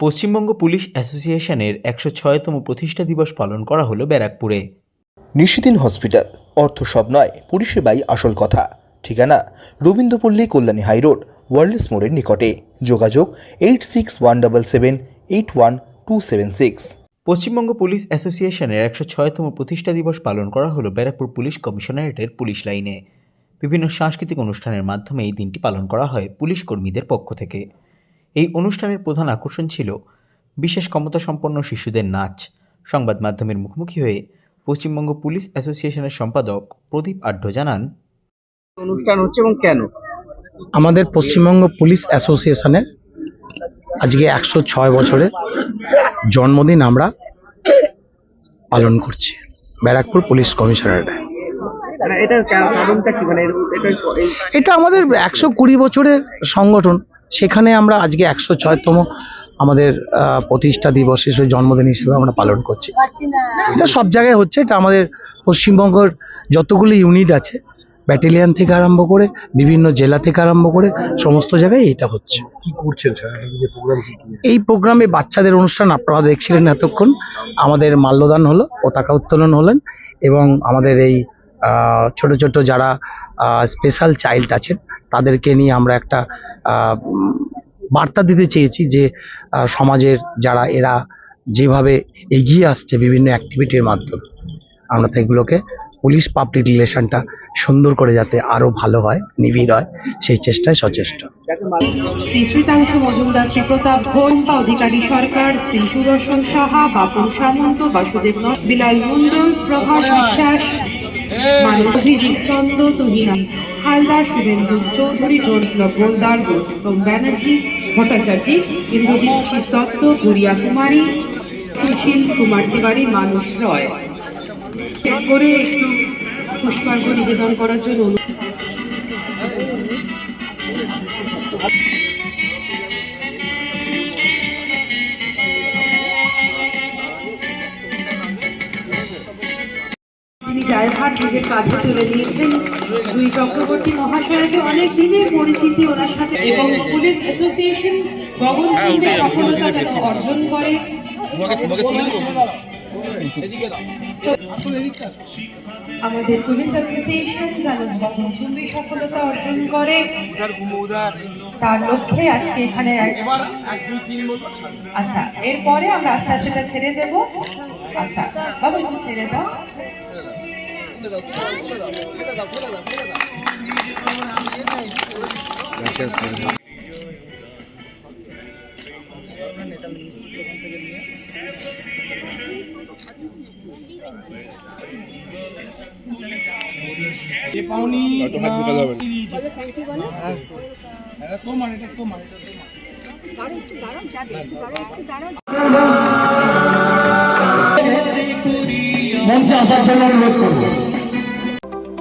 Paschimbanga police অ্যাসোসিয়েশনের একশো ছয়তম প্রতিষ্ঠা দিবস পালন করা হলো ব্যারাকপুরে। নিশিদিন হসপিটাল অর্থ সব নয় পরিষেবাই আসল কথা। ঠিকানা রবীন্দ্রপল্লী কল্যাণী হাইরোড ওয়ার্ল্ডস মোড়ের নিকটে। যোগাযোগ eight six one double seven eight one two seven six Paschimbanga police অ্যাসোসিয়েশনের একশো ছয়তম প্রতিষ্ঠা দিবস পালন করা হলো ব্যারাকপুর পুলিশ কমিশনারেটের পুলিশ লাইনে। বিভিন্ন সাংস্কৃতিক অনুষ্ঠানের মাধ্যমে এই দিনটি পালন করা হয় পুলিশ কর্মীদের পক্ষ থেকে। এই অনুষ্ঠানের প্রধান আকর্ষণ ছিল বিশেষ ক্ষমতাসম্পন্ন শিশুদের নাচ। সংবাদ মাধ্যমের মুখোমুখি হয়ে পশ্চিমবঙ্গ পুলিশ অ্যাসোসিয়েশনের সম্পাদক প্রদীপ আড্ড জানান অনুষ্ঠান হচ্ছে এবং কেন? আমাদের পশ্চিমবঙ্গ পুলিশ অ্যাসোসিয়েশনের আজকে একশো ছয় বছরের জন্মদিন আমরা পালন করছি ব্যারাকপুর পুলিশ কমিশনারেটে মানে মানে এটা আমাদের একশো কুড়ি বছরের সংগঠন। সেখানে আমরা আজকে একশো ছয়তম আমাদের প্রতিষ্ঠা দিবস হিসেবে জন্মদিন হিসেবে আমরা পালন করছি। এটা সব জায়গায় হচ্ছে এটা আমাদের পশ্চিমবঙ্গের যতগুলি ইউনিট আছে ব্যাটালিয়ান থেকে আরম্ভ করে বিভিন্ন জেলা থেকে আরম্ভ করে সমস্ত জায়গায় এটা হচ্ছে। কি করছেন এই প্রোগ্রাম বাচ্চাদের অনুষ্ঠান আপনারা দেখছিলেন এতক্ষণ। আমাদের মাল্যদান হলো পতাকা উত্তোলন হলেন এবং আমাদের এই ছোট ছোট যারা স্পেশাল চাইল্ড আছেন, তাদেরকে নিয়ে আমরা একটা বার্তা দিতে চেয়েছি যে সমাজের যারা, এরা যেভাবে এগিয়ে আসছে বিভিন্ন অ্যাক্টিভিটির মাধ্যমে, আমরা তো এগুলোকে পুলিশ পাবলিক রিলেশনটা সুন্দর করে যাতে আরও ভালো হয়, নিবিড় হয়, সেই চেষ্টায় সচেষ্ট। শ্রী শ্রীতাংশু মজুমদার শ্রীপ্রতাপ ঘোষ বা অধিকারী সরকার, শ্রী সুদর্শন সাহা বাপুর সামন্ত বাসুদেব বিলাল মন্ডল প্রভাস বিশ্বাস অভিজিৎ চন্দ্র তুহিন হালদার শুভেন্দু চৌধুরী রোজলভ গোলদার গৌতম ব্যানার্জি, ভট্টাচার্য ইন্দ্রজিৎ দত্ত গুড়িয়া কুমারী, সুশীল কুমার তিওয়ারি মানুষ রয়। করে একটু পুষ্পার্ঘ নিবেদন করার জন্য তিনি দায়ভার নিজের কাঁধে তুলে দিয়েছেন দুই চক্রবর্তী মহাশয়কে অনেক দিনের পরিচিতি ওনার সাথে এবং পুলিশ অ্যাসোসিয়েশন গগনচুম্বী সফলতা যেন অর্জন করে। আমাদের পুলিশ অ্যাসোসিয়েশন যেন গগনচুম্বী সফলতা অর্জন করে। তার লক্ষ্যে আজকে এখানে আচ্ছা এরপরে আমরা আস্তে আস্তে ছেড়ে দেব। আচ্ছা বাবা একটু ছেড়ে দাও। তোমার এটা তোমার এটা তোমার দাঁড়াও একটু দাঁড়াও যাবে একটু দাঁড়াও একটু দাঁড়াও মঞ্চে আসার জন্য অনুরোধ করব।